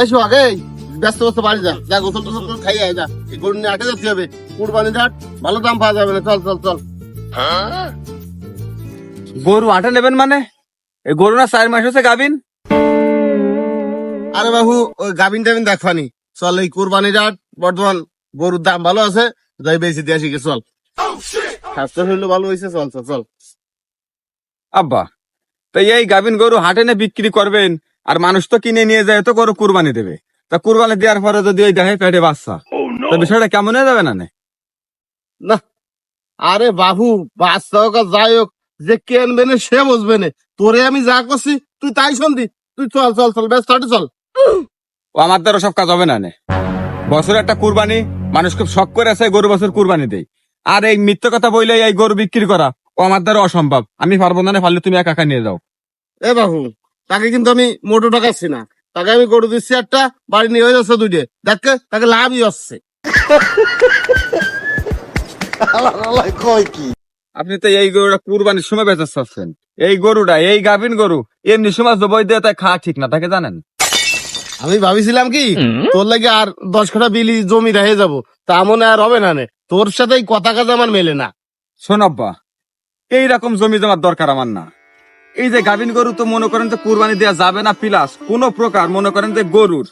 এই শোক ব্যস্ত ব্যস্ত বাড়ি যা। যা গোসল টোসল খাই আয় যা। এই গরু নিয়ে আটে যেতে হবে কুরবানি হাট ভালো দাম পাওয়া যাবে না। চল চল চল। গরু আটা নেবেন মানে? এই গরু না চার মাস হচ্ছে গাবিন আরে বাবু ওই গাবিন টাবিন দেখবানি। চল এই কুরবানি হাট বর্তমান গরুর দাম ভালো আছে। যাই বেশি দিয়ে আসি গে, চল। স্বাস্থ্য শরীর ভালো হয়েছে চল চল চল। আব্বা তাই এই গাবিন গরু হাটে না বিক্রি করবেন? আর মানুষ তো কিনে নিয়ে যায় তো গরু কুরবানি দেবে। তা কুরবানি দেওয়ার পরে যদি ওই দেখে পেটে বাচ্চা তো বিষয়টা কেমন হয়ে যাবে না নে? না আরে বাবু বাচ্চা হোক আর যাই হোক যে কেনবে না সে বুঝবে না। তোরে আমি যা করছি তুই তাই শুনবি। তুই চল চল চল ব্যস্ত চল। ও আমার দ্বারা সব কাজ হবে না নে? বছরে একটা কুরবানি মানুষ খুব শখ করে আছে গরু বছর কুরবানি দেয় আর এই মিথ্যে কথা বললে এই গরু বিক্রি করা ও আমার দ্বারা অসম্ভব। আমি পারব না নে, পারলে তুমি একা একা নিয়ে যাও। এ বাবু তাকে কিন্তু আমি মোটো টাকাচ্ছি না। তাকে আমি গরু দিচ্ছি একটা বাড়ি নিয়ে যাচ্ছে দুইটে। দেখে তাকে লাভই হচ্ছে। আপনি তো এই গরুটা কুরবানির সময় বেচা চাচ্ছেন এই গরুটা এই গাভিন গরু এমনি সময় জবাই দিয়ে তাই খাওয়া ঠিক না তাকে জানেন? আমি ভাবিছিলাম কি তোর লাগে আর দশ কাঠা বিলি জমি রেখে যাব তা মনে আর হবে না নে। তোর সাথে এই কথা কাজ আমার মেলে না। শোন আব্বা এইরকম জমি জমার দরকার আমার না। এই যে গাভিন গরু তো মনে করেন যে কুরবানি দেওয়া যাবে না প্লাস। কোন প্রকার মনে করেন যে গরুর।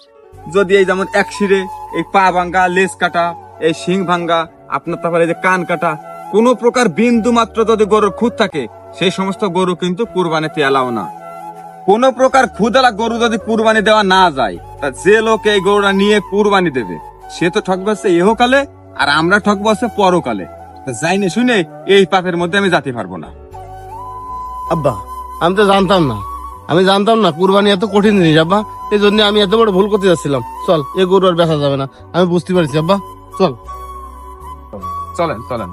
যদি এই যেমন এক শিরে এই পা ভাঙ্গা, লেজ কাটা, এই শিং ভাঙ্গা, আপনার তারপরে এই যে কান কাটা, কোন প্রকার বিন্দু মাত্র যদি গরুর খুদ থাকে, সেই সমস্ত গরু কিন্তু কুরবানিতে এলাও না। কোন প্রকার খুদালা গরু যদি কুরবানি দেওয়া না যায়, তা যে লোক এই গরুটা নিয়ে কুরবানি দেবে, সে তো ঠকবে হচ্ছে ইহকালে, আর আমরা ঠকবো হচ্ছে পরকালে। তা যাই না শুনে এই পাপের মধ্যে আমি যেতে পারব না। আব্বা আমি তো জানতাম না। আমি জানতাম না, কুরবানি এত কঠিন জিনিস, আব্বা। এই জন্য আমি এত বড় ভুল করতে যাচ্ছিলাম। চল এ গরু আর বেচা যাবে না। আমি বুঝতে পারছি, আব্বা। চল। চলেন চলেন।